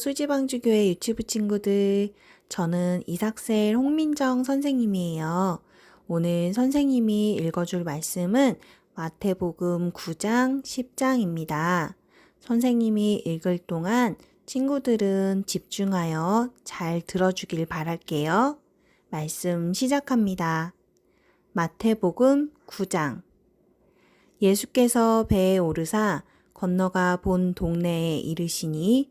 수지방주교회 유치부 친구들. 저는 이삭셀 홍민정 선생님이에요. 오늘 선생님이 읽어줄 말씀은 마태복음 9장 10장입니다. 선생님이 읽을 동안 친구들은 집중하여 잘 들어주길 바랄게요. 말씀 시작합니다. 마태복음 9장 예수께서 배에 오르사 건너가 본 동네에 이르시니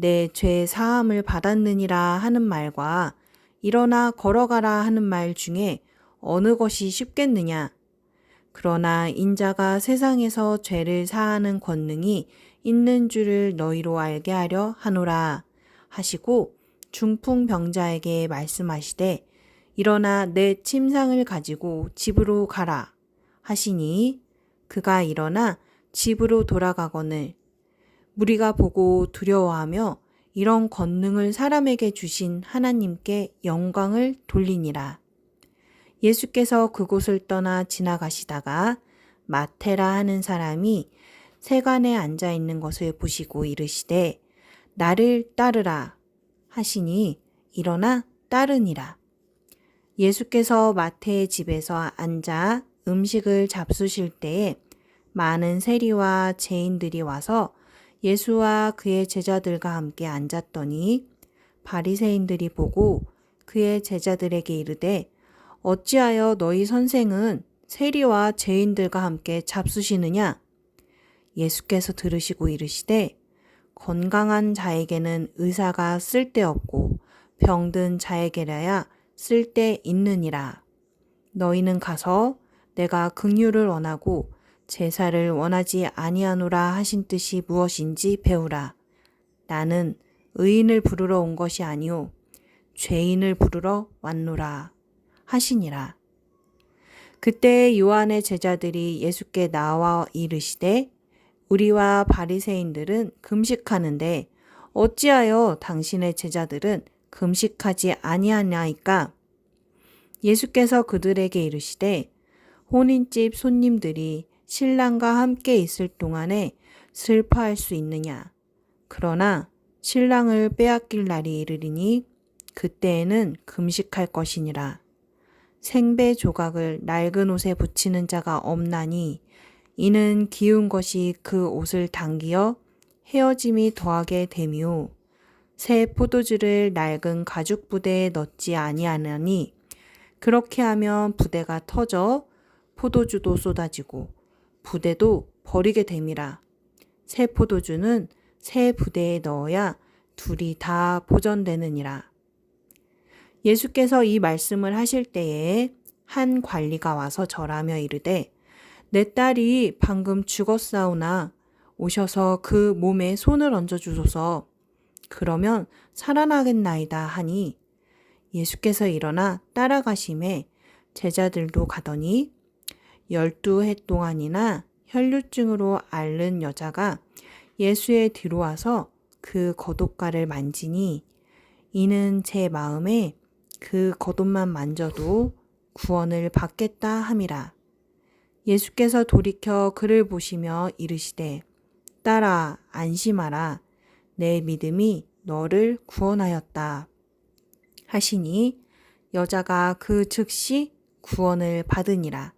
내 죄 사함을 받았느니라 하는 말과 일어나 걸어가라 하는 말 중에 어느 것이 쉽겠느냐? 그러나 인자가 세상에서 죄를 사하는 권능이 있는 줄을 너희로 알게 하려 하노라 하시고 중풍병자에게 말씀하시되 일어나 내 침상을 가지고 집으로 가라 하시니 그가 일어나 집으로 돌아가거늘 무리가 보고 두려워하며 이런 권능을 사람에게 주신 하나님께 영광을 돌리니라. 예수께서 그곳을 떠나 지나가시다가 마테라 하는 사람이 세간에 앉아 있는 것을 보시고 이르시되 나를 따르라 하시니 일어나 따르니라. 예수께서 마태의 집에서 앉아 음식을 잡수실 때에 많은 세리와 죄인들이 와서 예수와 그의 제자들과 함께 앉았더니 바리새인들이 보고 그의 제자들에게 이르되 어찌하여 너희 선생은 세리와 죄인들과 함께 잡수시느냐? 예수께서 들으시고 이르시되 건강한 자에게는 의사가 쓸데없고 병든 자에게라야 쓸데 있느니라. 너희는 가서 내가 긍휼을 원하고 제사를 원하지 아니하노라 하신 뜻이 무엇인지 배우라. 나는 의인을 부르러 온 것이 아니오 죄인을 부르러 왔노라 하시니라. 그때 요한의 제자들이 예수께 나와 이르시되 우리와 바리새인들은 금식하는데 어찌하여 당신의 제자들은 금식하지 아니하냐이까 예수께서 그들에게 이르시되 혼인집 손님들이 신랑과 함께 있을 동안에 슬퍼할 수 있느냐. 그러나 신랑을 빼앗길 날이 이르리니 그때에는 금식할 것이니라. 생배 조각을 낡은 옷에 붙이는 자가 없나니 이는 기운 것이 그 옷을 당기어 헤어짐이 더하게 되미오. 새 포도주를 낡은 가죽 부대에 넣지 아니하나니 그렇게 하면 부대가 터져 포도주도 쏟아지고 부대도 버리게 됨이라. 새 포도주는 새 부대에 넣어야 둘이 다 보전되느니라. 예수께서 이 말씀을 하실 때에 한 관리가 와서 절하며 이르되 내 딸이 방금 죽었사오나 오셔서 그 몸에 손을 얹어 주소서 그러면 살아나겠나이다 하니 예수께서 일어나 따라가심에 제자들도 가더니 열두 해 동안이나 혈류증으로 앓는 여자가 예수의 뒤로 와서 그 겉옷가를 만지니 이는 제 마음에 그 겉옷만 만져도 구원을 받겠다 함이라. 예수께서 돌이켜 그를 보시며 이르시되 딸아 안심하라 내 믿음이 너를 구원하였다 하시니 여자가 그 즉시 구원을 받으니라.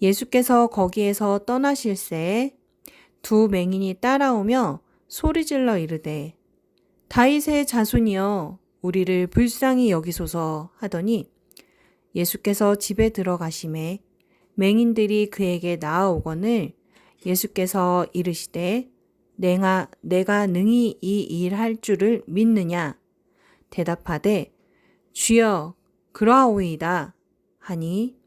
예수께서 거기에서 떠나실새 두 맹인이 따라오며 소리질러 이르되 다윗의 자손이여 우리를 불쌍히 여기소서 하더니 예수께서 집에 들어가심에 맹인들이 그에게 나아오거늘 예수께서 이르시되 내가 내가 능히 이 일 할 줄을 믿느냐? 대답하되 주여 그러하오이다. 하니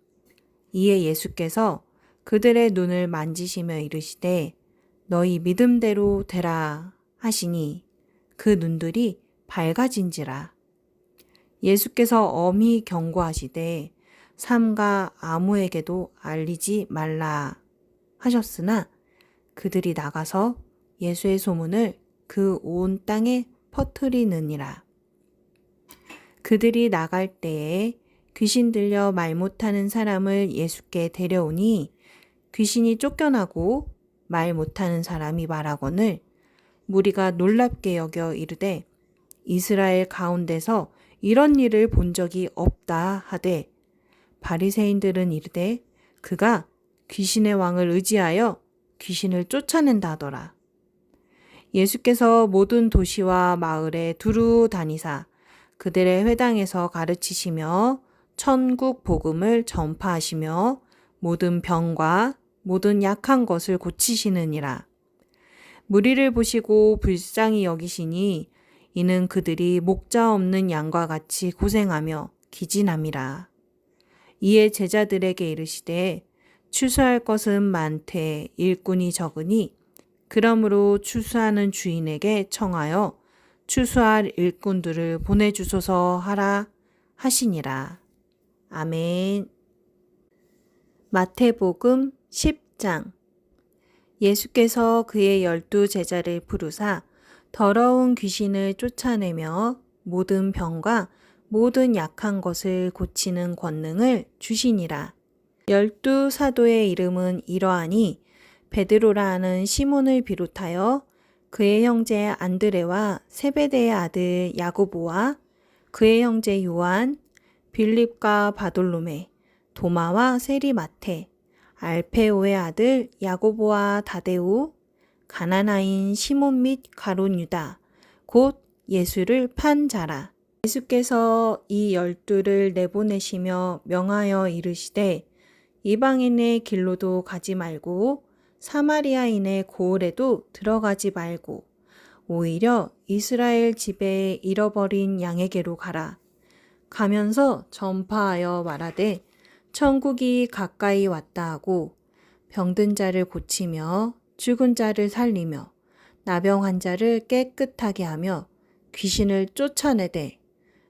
이에 예수께서 그들의 눈을 만지시며 이르시되 너희 믿음대로 되라 하시니 그 눈들이 밝아진지라 예수께서 엄히 경고하시되 삼가 아무에게도 알리지 말라 하셨으나 그들이 나가서 예수의 소문을 그 온 땅에 퍼뜨리느니라. 그들이 나갈 때에 귀신 들려 말 못하는 사람을 예수께 데려오니 귀신이 쫓겨나고 말 못하는 사람이 말하거늘 무리가 놀랍게 여겨 이르되 이스라엘 가운데서 이런 일을 본 적이 없다 하되 바리새인들은 이르되 그가 귀신의 왕을 의지하여 귀신을 쫓아낸다 하더라. 예수께서 모든 도시와 마을에 두루 다니사 그들의 회당에서 가르치시며 천국 복음을 전파하시며 모든 병과 모든 약한 것을 고치시느니라. 무리를 보시고 불쌍히 여기시니 이는 그들이 목자 없는 양과 같이 고생하며 기진함이라. 이에 제자들에게 이르시되 추수할 것은 많되 일꾼이 적으니 그러므로 추수하는 주인에게 청하여 추수할 일꾼들을 보내주소서 하라 하시니라. 아멘. 마태복음 10장 예수께서 그의 열두 제자를 부르사 더러운 귀신을 쫓아내며 모든 병과 모든 약한 것을 고치는 권능을 주시니라. 열두 사도의 이름은 이러하니 베드로라 하는 시몬을 비롯하여 그의 형제 안드레와 세베대의 아들 야고보와 그의 형제 요한, 빌립과 바돌로메, 도마와 세리마테, 알페오의 아들 야고보와 다데우, 가나나인 시몬 및 가론 유다, 곧 예수를 판 자라. 예수께서 이 열두를 내보내시며 명하여 이르시되 이방인의 길로도 가지 말고 사마리아인의 고을에도 들어가지 말고 오히려 이스라엘 집에 잃어버린 양에게로 가라. 가면서 전파하여 말하되 천국이 가까이 왔다 하고 병든 자를 고치며 죽은 자를 살리며 나병 환자를 깨끗하게 하며 귀신을 쫓아내되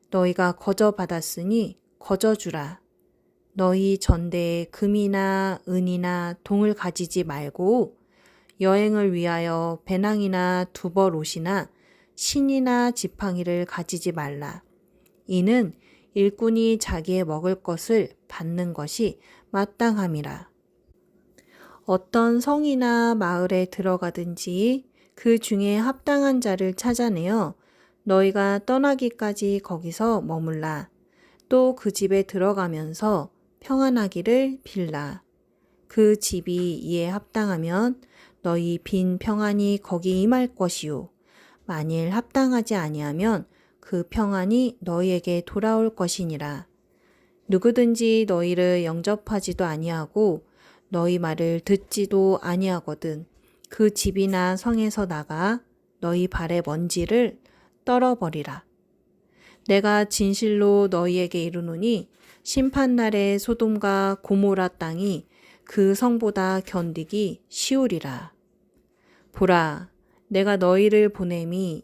너희가 거저 받았으니 거저 주라. 너희 전대에 금이나 은이나 동을 가지지 말고 여행을 위하여 배낭이나 두벌 옷이나 신이나 지팡이를 가지지 말라. 이는 일꾼이 자기의 먹을 것을 받는 것이 마땅함이라. 어떤 성이나 마을에 들어가든지 그 중에 합당한 자를 찾아내어 너희가 떠나기까지 거기서 머물라. 또 그 집에 들어가면서 평안하기를 빌라. 그 집이 이에 합당하면 너희 빈 평안이 거기 임할 것이요. 만일 합당하지 아니하면 그 평안이 너희에게 돌아올 것이니라. 누구든지 너희를 영접하지도 아니하고 너희 말을 듣지도 아니하거든 그 집이나 성에서 나가 너희 발의 먼지를 떨어버리라. 내가 진실로 너희에게 이르노니 심판날에 소돔과 고모라 땅이 그 성보다 견디기 쉬우리라. 보라, 내가 너희를 보냄이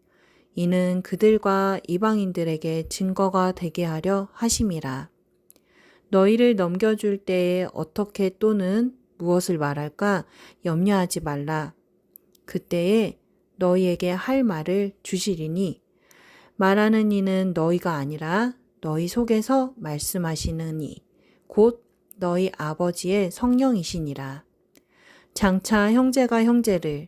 이는 그들과 이방인들에게 증거가 되게 하려 하심이라. 너희를 넘겨줄 때에 어떻게 또는 무엇을 말할까 염려하지 말라. 그때에 너희에게 할 말을 주시리니 말하는 이는 너희가 아니라 너희 속에서 말씀하시느니 곧 너희 아버지의 성령이시니라. 장차 형제가 형제를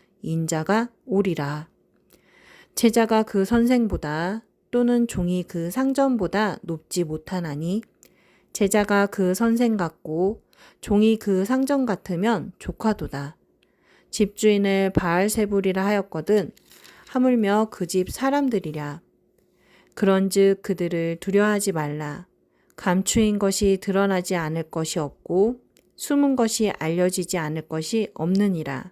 인자가 오리라. 제자가 그 선생보다 또는 종이 그 상전보다 높지 못하나니 제자가 그 선생 같고 종이 그 상전 같으면 조카도다. 집주인을 바알세불이라 하였거든 하물며 그 집 사람들이랴. 그런즉 그들을 두려워하지 말라. 감추인 것이 드러나지 않을 것이 없고 숨은 것이 알려지지 않을 것이 없느니라.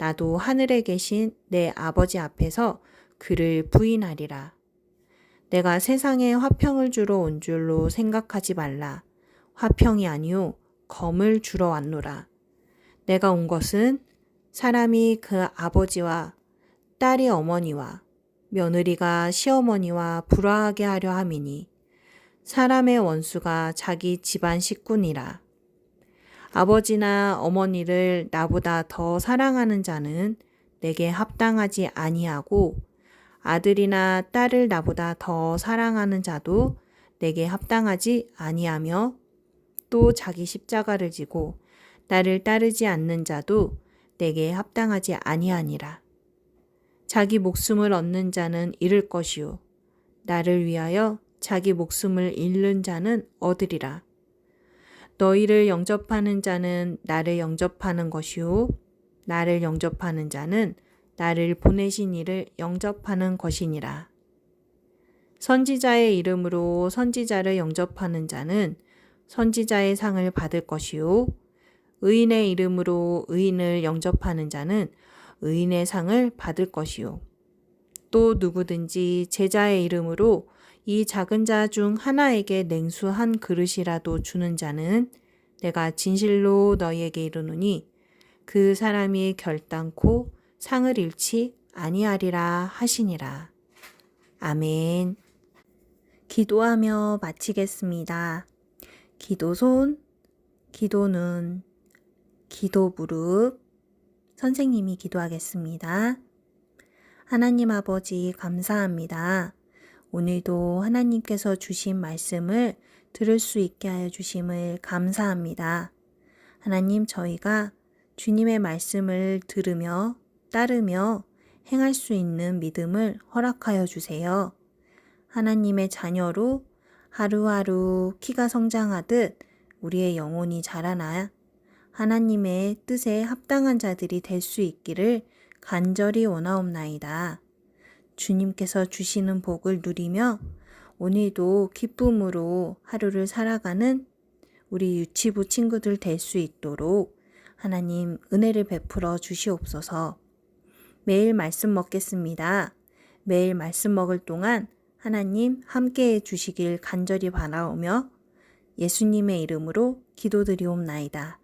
나도 하늘에 계신 내 아버지 앞에서 그를 부인하리라. 내가 세상에 화평을 주러 온 줄로 생각하지 말라. 화평이 아니요 검을 주러 왔노라. 내가 온 것은 사람이 그 아버지와 딸이 어머니와 며느리가 시어머니와 불화하게 하려 함이니 사람의 원수가 자기 집안 식구니라. 아버지나 어머니를 나보다 더 사랑하는 자는 내게 합당하지 아니하고 아들이나 딸을 나보다 더 사랑하는 자도 내게 합당하지 아니하며 또 자기 십자가를 지고 나를 따르지 않는 자도 내게 합당하지 아니하니라. 자기 목숨을 얻는 자는 잃을 것이요 나를 위하여 자기 목숨을 잃는 자는 얻으리라. 너희를 영접하는 자는 나를 영접하는 것이요 나를 영접하는 자는 나를 보내신 이를 영접하는 것이니라. 선지자의 이름으로 선지자를 영접하는 자는 선지자의 상을 받을 것이요. 의인의 이름으로 의인을 영접하는 자는 의인의 상을 받을 것이요. 또 누구든지 제자의 이름으로 이 작은 자 중 하나에게 냉수 한 그릇이라도 주는 자는 내가 진실로 너희에게 이르노니 그 사람이 결단코 상을 잃지 아니하리라 하시니라. 아멘. 기도하며 마치겠습니다. 기도손, 기도눈, 기도 무릎, 선생님이 기도하겠습니다. 하나님 아버지 감사합니다. 오늘도 하나님께서 주신 말씀을 들을 수 있게 하여 주심을 감사합니다. 하나님 저희가 주님의 말씀을 들으며 따르며 행할 수 있는 믿음을 허락하여 주세요. 하나님의 자녀로 하루하루 키가 성장하듯 우리의 영혼이 자라나 하나님의 뜻에 합당한 자들이 될 수 있기를 간절히 원하옵나이다. 주님께서 주시는 복을 누리며 오늘도 기쁨으로 하루를 살아가는 우리 유치부 친구들 될 수 있도록 하나님 은혜를 베풀어 주시옵소서. 매일 말씀 먹겠습니다. 매일 말씀 먹을 동안 하나님 함께 해 주시길 간절히 바라오며 예수님의 이름으로 기도드리옵나이다.